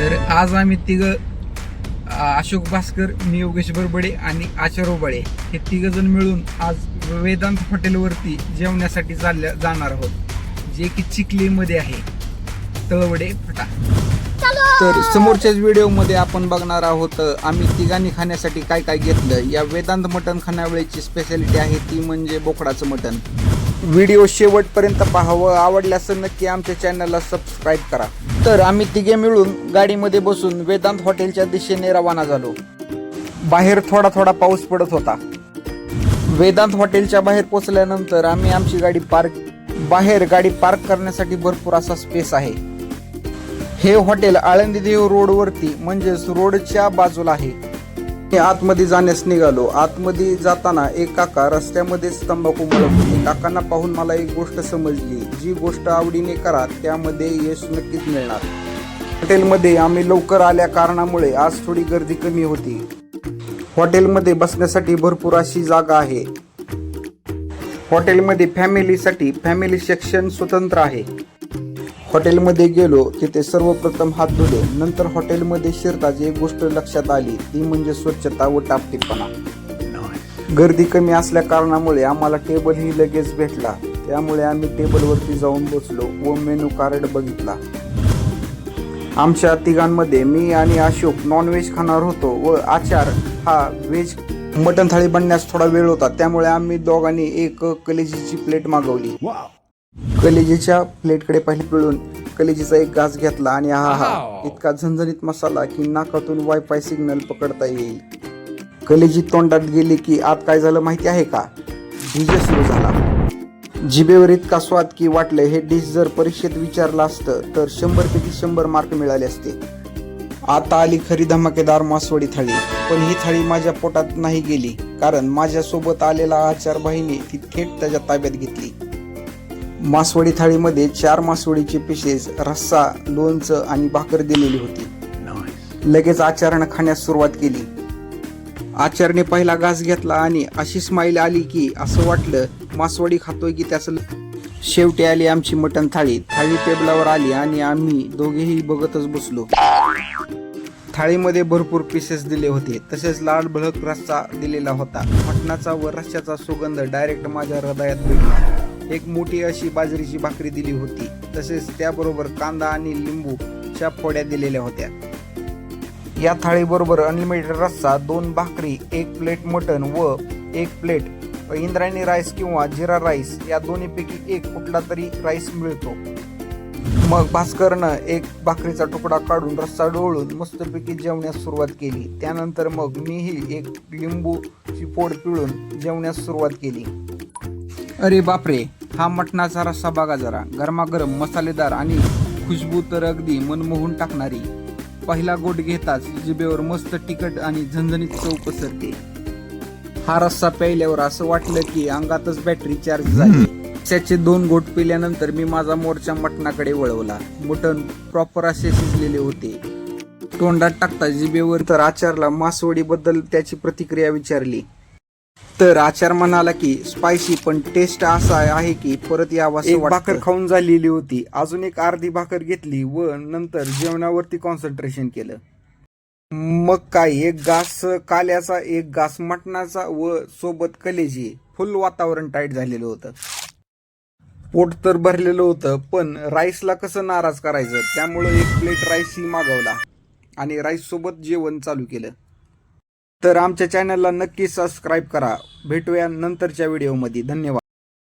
तर आज आम्ही तिघ अशोक भास्कर मी योगेश बरबडे आणि आचार ओबाळे हे तिघ जण मिळून आज वेदांत हॉटेलवरती जेवण्यासाठी चालल्या जाणार आहोत जे की चिखलीमध्ये आहे. तळवडे फटा. तर समोरच्याच व्हिडिओमध्ये आपण बघणार आहोत आम्ही तिघांनी खाण्यासाठी काय काय घेतलं. या वेदांत मटण खानावळीची स्पेशालिटी आहे ती म्हणजे बोकडाचं मटण. व्हिडिओ शेवटपर्यंत पाहावं आवडल्यास नक्की आमच्या चॅनलला सबस्क्राईब करा. तर आम्ही तिघे मिळून गाडीमध्ये बसून वेदांत हॉटेलच्या दिशेने रवाना झालो. बाहेर थोडा थोडा पाऊस पडत होता. वेदांत हॉटेलच्या बाहेर पोचल्यानंतर आम्ही आमची गाडी पार्क बाहेर गाडी पार्क करण्यासाठी भरपूर असा स्पेस आहे. हे हॉटेल आळंदीदेव रोडवरती म्हणजेच रोडच्या बाजूला आहे. मी आतमध्ये जाण्यास निघालो. आतमध्ये जाताना एक काका रस्त्यामध्येच तंबाखू मळत होते. काकांना पाहून मला एक गोष्ट समजली. जी गोष्ट आवडीने करा त्यामध्ये यश नक्कीच मिळणार. हॉटेलमध्ये आम्ही लवकर आल्या कारणामुळे आज थोडी गर्दी कमी होती. हॉटेलमध्ये बसण्यासाठी भरपूर अशी जागा आहे. हॉटेलमध्ये फॅमिलीसाठी फॅमिली सेक्शन स्वतंत्र आहे. हॉटेलमध्ये गेलो तिथे सर्वप्रथम हात धुले नंतर हॉटेलमध्ये शिरताच एक गोष्ट लक्षात आली ती म्हणजे स्वच्छता व टापटीपणा. गर्दी कमी असल्या कारणामुळे आम्हाला टेबलही लगेच भेटला. त्यामुळे आम्ही टेबलवरती जाऊन बसलो व मेनू कार्ड बघितला. आमच्या तिघांमध्ये मी आणि अशोक नॉनव्हेज खाणार होतो व आचार हा व्हेज मटण थाळी बनण्यास थोडा वेळ होता. त्यामुळे आम्ही दोघांनी एक कलेजीची प्लेट मागवली. कलेजीच्या प्लेटकडे पहिले पिळून कलेजीचा एक घास घेतला आणि हा हा इतका झणझणीत मसाला की नाकातून वायफाय सिग्नल पकडता येईल. कलेजी तोंडात गेली की आत काय झालं माहिती आहे का? डीजे सुरू झाला. जिभेवर इतका स्वाद की वाटलं हे डिश जर परीक्षेत विचारलं असतं तर शंभर पैकी शंभर मार्क मिळाले असते. आता आली खरी धमाकेदार मासवडी थाळी. पण ही थाळी माझ्या पोटात नाही गेली कारण माझ्यासोबत आलेला आचार बाईने ती थेट त्याच्या ताब्यात घेतली. मासवडी थाळीमध्ये चार मासवडीचे पिसेस रस्सा लोणचं आणि भाकर दिलेली होती. लगेच आचार्यानं खाण्यास सुरुवात केली. आचार्यने पहिला घास घेतला आणि अशी स्माईल आली की असं वाटलं मासवडी खातोय की त्याचं शेवटी आली आमची मटण थाळी. थाळी टेबलावर आली आणि आम्ही दोघेही बघतच बसलो. थाळीमध्ये भरपूर पीसेस दिले होते. तसेच लाल भळक रस्सा दिलेला होता. मटणाचा व रस्स्याचा सुगंध डायरेक्ट माझ्या हृदयात भेटला एक मोठी अशी बाजरीची भाकरी दिली होती. तसेच त्याबरोबर कांदा आणि लिंबूच्या फोड्या दिलेल्या होत्या. या थाळीबरोबर अनलिमिटेड रस्सा दोन भाकरी एक प्लेट मटन व एक प्लेट इंद्रायणी राईस किंवा जिरा राईस या दोन्हीपैकी एक कुठला तरी राईस मिळतो. मग भास्करनं एक भाकरीचा तुकडा काढून रस्सा डोळून मस्तपैकी जेवण्यास सुरुवात केली. त्यानंतर मग मीही एक लिंबूची पोड पिळून जेवण्यास सुरुवात केली. अरे बापरे! हा मटणाचा रस्सा बघा जरा. गरमागरम मसालेदार आणि खुशबू तर अगदी मनमोहून टाकणारी. पहिला गोट घेताच जिबेवर मस्त तिखट आणि झणझणीत चव पसरते. हा रस्सा प्यायल्यावर असं वाटलं की अंगातच बॅटरी चार्ज झाली. त्याचे दोन गोट पिल्यानंतर मी माझा मोर्चा मटणाकडे वळवला. मटण प्रॉपर असे शिजलेले होते. तोंडात टाकता जिबेवर तर आचारला मासवडीबद्दल त्याची प्रतिक्रिया विचारली. तर आचार म्हणाला की स्पायसी पण टेस्ट असा आहे की परत यावा एक भाकर खाऊन झालेली होती. अजून एक अर्धी भाकर घेतली व नंतर जेवणावरती कॉन्सन्ट्रेशन केलं. मग काय एक घास काल्याचा एक घास मटणाचा व सोबत कलेजी. फुल वातावरण टाईट झालेलं होतं. पोट तर भरलेलं होतं पण राईसला कसं नाराज करायचं? त्यामुळं एक प्लेट राईसही मागवला. आणि राईस सोबत जेवण चालू केलं. तर आमच्या चॅनलला नक्की सबस्क्राईब करा. भेटूया नंतरच्या व्हिडिओमध्ये धन्यवाद.